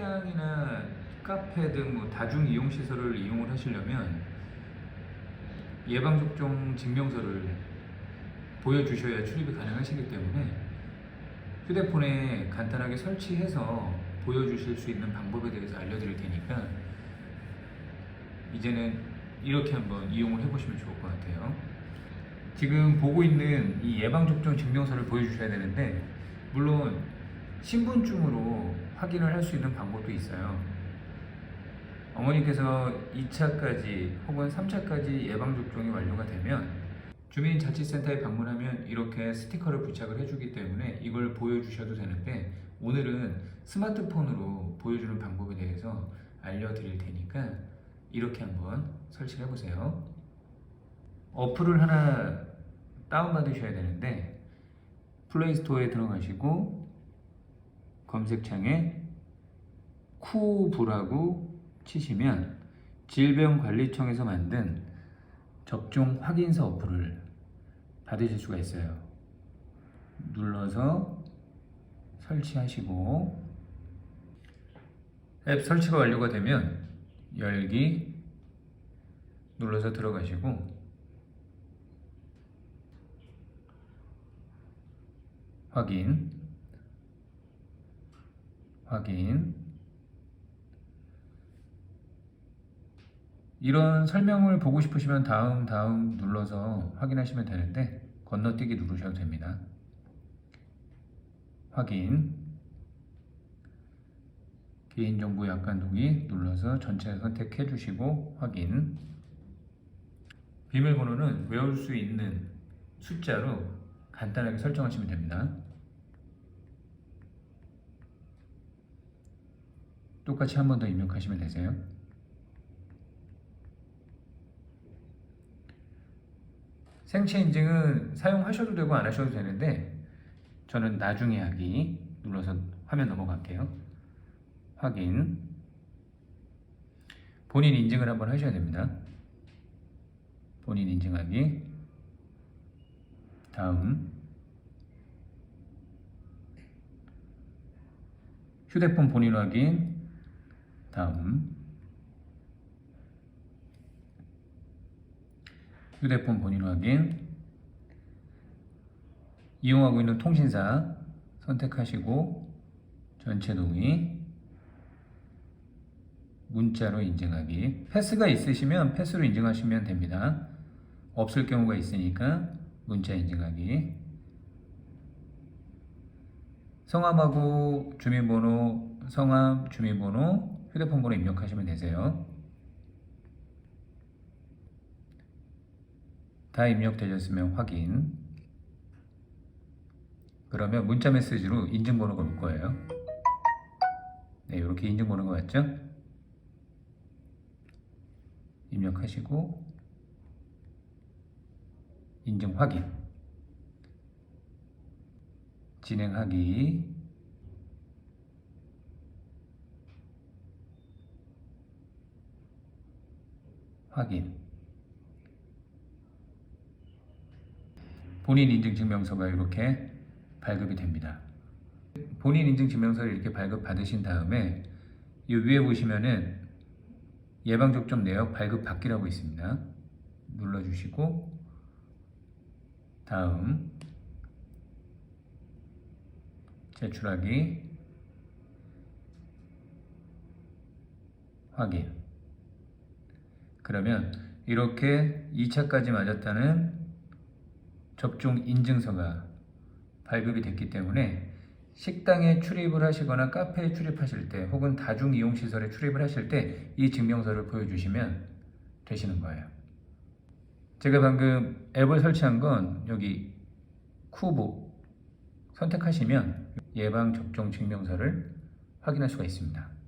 식당이나 카페 등 뭐 다중 이용 시설을 이용을 하시려면 예방접종 증명서를 보여주셔야 출입이 가능하시기 때문에 휴대폰에 간단하게 설치해서 보여주실 수 있는 방법에 대해서 알려드릴 테니까 이제는 이렇게 한번 이용을 해보시면 좋을 것 같아요. 지금 보고 있는 이 예방접종 증명서를 보여주셔야 되는데 물론 신분증으로 확인을 할 수 있는 방법도 있어요. 어머니께서 2차까지 혹은 3차까지 예방접종이 완료가 되면 주민자치센터에 방문하면 이렇게 스티커를 부착을 해주기 때문에 이걸 보여주셔도 되는데 오늘은 스마트폰으로 보여주는 방법에 대해서 알려드릴 테니까 이렇게 한번 설치를 해보세요. 어플을 하나 다운받으셔야 되는데 플레이스토어에 들어가시고 검색창에 쿠브라고 치시면 질병관리청에서 만든 접종 확인서 어플을 받으실 수가 있어요. 눌러서 설치하시고 앱 설치가 완료가 되면 열기 눌러서 들어가시고 확인 확인 이런 설명을 보고 싶으시면 다음 다음 눌러서 확인하시면 되는데 건너뛰기 누르셔도 됩니다. 확인 개인정보 약관 동의 눌러서 전체 선택해 주시고 확인 비밀번호는 외울 수 있는 숫자로 간단하게 설정하시면 됩니다. 똑같이 한 번 더 입력하시면 되세요. 생체 인증은 사용하셔도 되고 안 하셔도 되는데 저는 나중에 하기 눌러서 화면 넘어갈게요. 확인. 본인 인증을 한번 하셔야 됩니다. 본인 인증하기. 다음. 휴대폰 본인 확인. 다음. 휴대폰 본인 확인. 이용하고 있는 통신사 선택하시고 전체 동의. 문자로 인증하기. 패스가 있으시면 패스로 인증하시면 됩니다. 없을 경우가 있으니까 문자 인증하기. 성함하고 주민번호, 성함, 주민번호, 휴대폰 번호 입력하시면 되세요. 다 입력되셨으면 확인. 그러면 문자 메시지로 인증번호가 올 거예요. 네, 이렇게 인증번호가 왔죠? 입력하시고 인증 확인. 진행하기. 확인. 본인 인증 증명서가 이렇게 발급이 됩니다. 본인 인증 증명서를 이렇게 발급 받으신 다음에 이 위에 보시면은 예방접종 내역 발급 받기라고 있습니다. 눌러주시고 다음 제출하기 확인 그러면 이렇게 2차까지 맞았다는 접종 인증서가 발급이 됐기 때문에 식당에 출입을 하시거나 카페에 출입하실 때 혹은 다중 이용 시설에 출입을 하실 때 이 증명서를 보여주시면 되시는 거예요. 제가 방금 앱을 설치한 건 여기 쿠보 선택하시면 예방 접종 증명서를 확인할 수가 있습니다.